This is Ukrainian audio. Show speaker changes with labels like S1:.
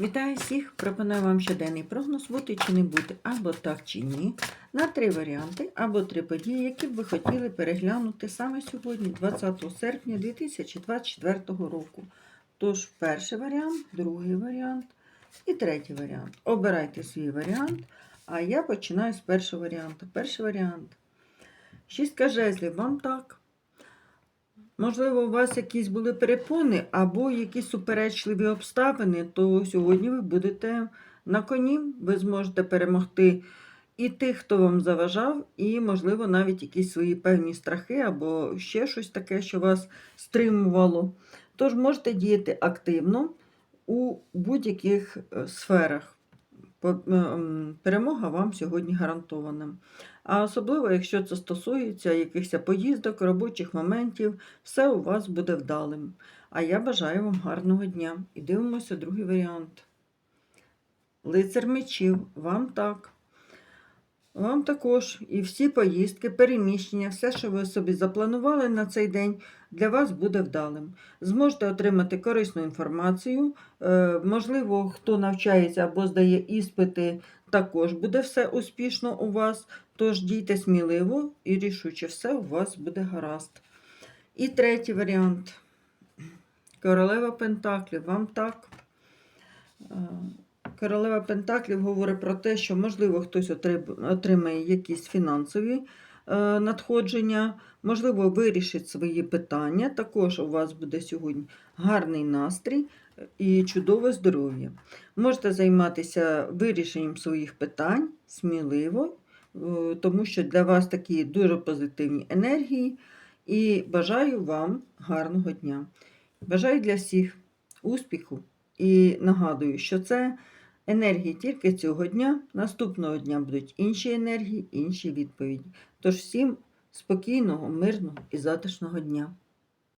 S1: Вітаю всіх! Пропоную вам щоденний прогноз бути чи не бути, або так чи ні, на три варіанти, або три події, які б ви хотіли переглянути саме сьогодні, 20 серпня 2024 року. Тож, перший варіант, другий варіант і третій варіант. Обирайте свій варіант, а я починаю з першого варіанту. Перший варіант. Шістка жезлів, вам так. Можливо, у вас якісь були перепони або якісь суперечливі обставини, то сьогодні ви будете на коні, ви зможете перемогти і тих, хто вам заважав, і, можливо, навіть якісь свої певні страхи або ще щось таке, що вас стримувало. Тож можете діяти активно у будь-яких е, сферах. Перемога вам сьогодні гарантована. А особливо, якщо це стосується якихось поїздок, робочих моментів, все у вас буде вдалим. А я бажаю вам гарного дня. І дивимося другий варіант. Лицар мечів, вам так. Вам також і всі поїздки, переміщення, все, що ви собі запланували на цей день, для вас буде вдалим. Зможете отримати корисну інформацію. Е, Можливо, хто навчається або здає іспити, також буде все успішно у вас. Тож дійте сміливо і рішуче, все у вас буде гаразд. І третій варіант. Королева Пентаклів, вам так. Королева Пентаклів говорить про те, що, можливо, хтось отримає якісь фінансові е, надходження, можливо, вирішить свої питання. Також у вас буде сьогодні гарний настрій е, і чудове здоров'я. Можете займатися вирішенням своїх питань сміливо, е, тому що для вас такі дуже позитивні енергії. І бажаю вам гарного дня. Бажаю для всіх успіху і нагадую, що це енергії тільки цього дня. Наступного дня будуть інші енергії, інші відповіді. Тож всім спокійного, мирного і затишного дня.